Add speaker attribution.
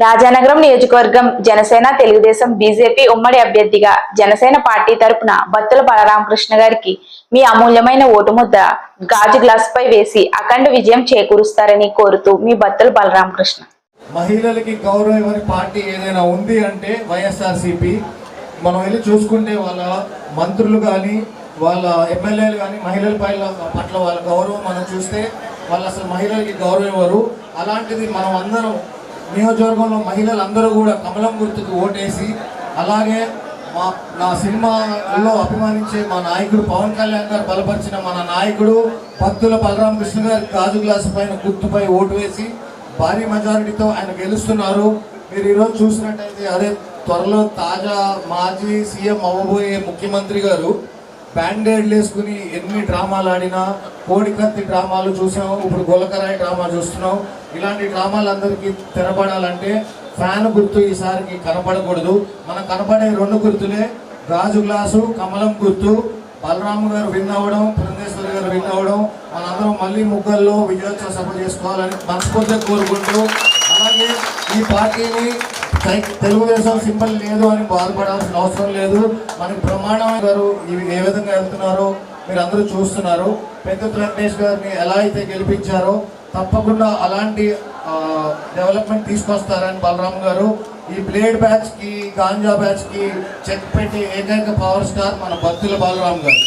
Speaker 1: రాజానగరం నియోజకవర్గం జనసేన తెలుగుదేశం బీజేపీ ఉమ్మడి అభ్యర్థిగా జనసేన పార్టీ తరపున బత్తుల బలరామకృష్ణ గారికి మీ అమూల్యమైన ఓటు ముద్ద గాజు గ్లాస్ పై వేసి అఖండ విజయం చేకూరుస్తారని కోరుతూ మీ బత్తుల బలరామకృష్ణ.
Speaker 2: మహిళలకి గౌరవం ఇవ్వని పార్టీ ఏదైనా ఉంది అంటే వైఎస్ఆర్సీపీ. మనం వెళ్ళి చూసుకుంటే వాళ్ళ మంత్రులు కానీ వాళ్ళ ఎమ్మెల్యేలు కానీ మహిళల పట్ల వాళ్ళ గౌరవం మనం చూస్తే వాళ్ళు అసలు మహిళలకి గౌరవం ఇవ్వరు అలాంటిది మనం అందరం నియోజకవర్గంలో మహిళలందరూ కూడా కమలం గుర్తుకు ఓటేసి అలాగే మా నా సినిమాలో అభిమానించే మా నాయకుడు పవన్ కళ్యాణ్ గారు బలపరిచిన మన నాయకుడు పత్తుల బలరామకృష్ణ గారి గాజు గ్లాసు పైన గుర్తుపై ఓటు వేసి భారీ మెజారిటీతో ఆయన గెలుస్తున్నారు. మీరు ఈరోజు చూసినట్టయితే అదే త్వరలో తాజా మాజీ సీఎం అవ్వబోయే ముఖ్యమంత్రి గారు బ్యాండేడ్లు వేసుకుని ఎన్ని డ్రామాలు ఆడినా కోడికత్తి డ్రామాలు చూసాం ఇప్పుడు గొలకరాయి డ్రామా చూస్తున్నాం. ఇలాంటి డ్రామాలు అందరికీ తెరపడాలంటే ఫ్యాన్ గుర్తు ఈసారికి కనపడకూడదు. మనం కనపడే రెండు గుర్తులే గాజు గ్లాసు కమలం గుర్తు. బలరాము గారు విన్ అవ్వడం బృందేశ్వర్ గారు విన్ అవ్వడం మనందరం మళ్ళీ ముగ్గల్లో విజయోత్సవ సభ చేసుకోవాలని మనస్ఫూర్తిగా కోరుకుంటూ అలాగే ఈ పార్టీని తెలుగుదేశం సింబల్ లేదు అని బాధపడాల్సిన అవసరం లేదు. మనకి ప్రమాణం గారు ఇవి ఏ విధంగా వెళ్తున్నారో మీరు అందరూ చూస్తున్నారు. పెద్ద వెంకటేష్ గారిని ఎలా అయితే గెలిపించారో తప్పకుండా అలాంటి డెవలప్మెంట్ తీసుకొస్తారని బలరాం గారు. ఈ బ్లేడ్ బ్యాచ్కి గాంజా బ్యాచ్కి చెక్ పెట్టి ఏకైక పవర్ స్టార్ మన భక్తుల బలరాం గారు.